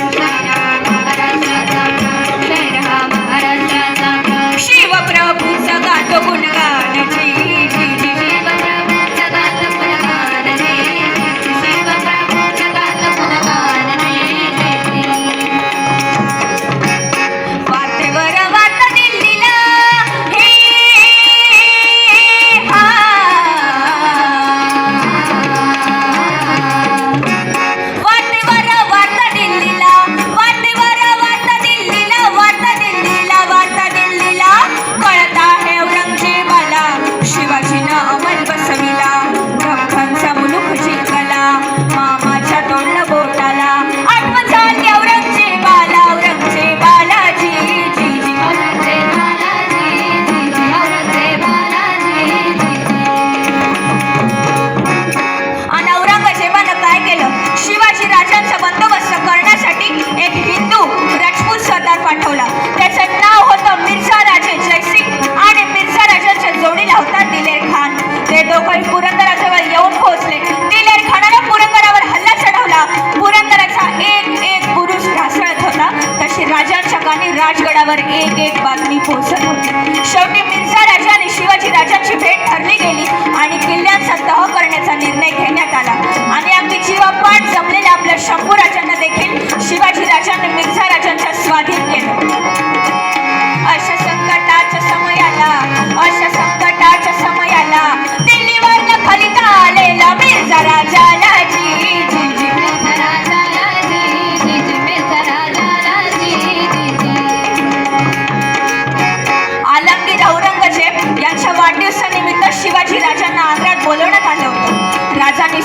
Thank you. पण पुरंदराजवळ येऊन पोहोचले. तिले खाणाऱ्या पुरंदरावर हल्ला चढवला. पुरंदराचा एक एक पुरुष ढासळत होता. तशी राजांच्या गाणी राजगडावर एक एक बातमी पोहोचत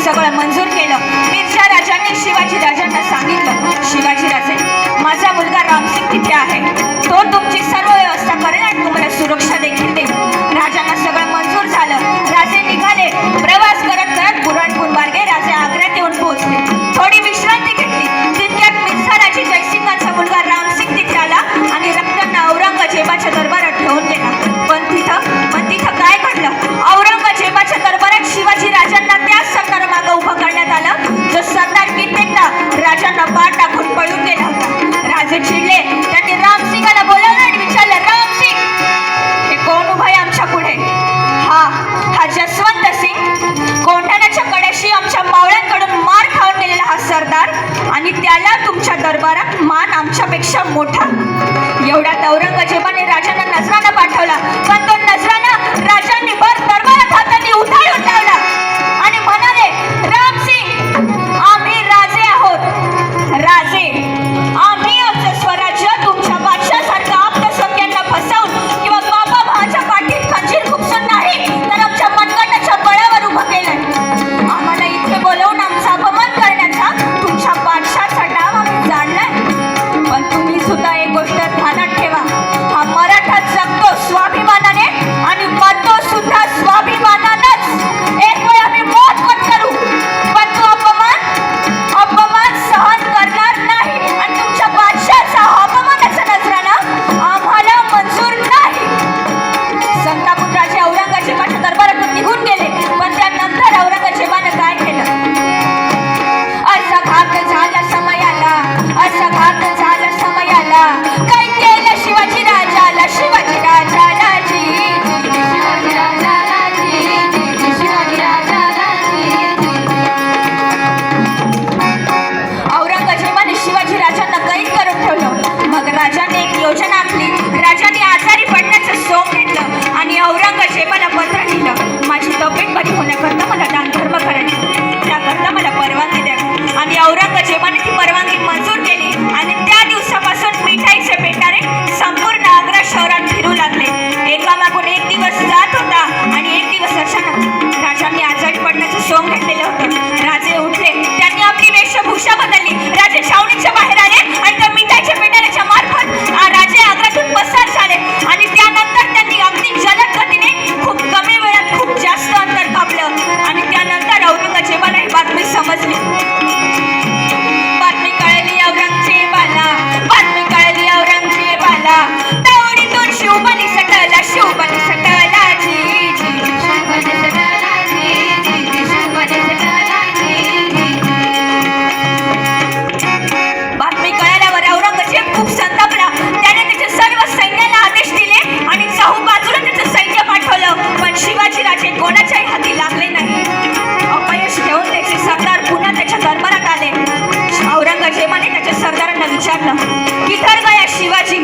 सगळं मंजूर केलं. मिरजा राजांनी शिवाजी राजांना सांगितलं शिवाजी राजे माझा मुलगा रामसिंग तिथे आहे. तो तुमची सर्व व्यवस्था करेल आणि तुम्हाला सुरक्षा देखील देईल. राजांना सगळं मंजूर झालं. राजे निघाले. प्रवास करत करत बुराणपूर मार्गे राजे आग्र्यात येऊन पोहोचले. थोडी विश्रांती म्हटलं की शिवाजी.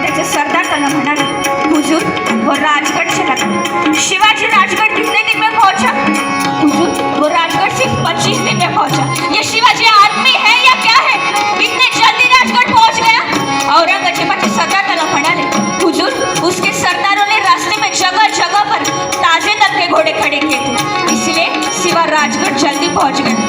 त्याचे सरदार त्याला म्हणाले हुजूर व राजगड शहरात शिवाजी राजगड कितने दिन में पहुंचा. हुजूर वो राजगड सिर्फ पच्चीस दिन में पहुंचा. ये शिवाजी आदमी है या क्या है? इतने जल्दी राजगड पहुंच गया. औरंगजेबाचे सरदार त्याला म्हणाले हुजूर उसके सरदारों ने रास्ते में जगह जगह पर ताजे तक घोड़े खड़े किए थे. इसलिए शिवा राजगढ़ जल्दी पहुंच गए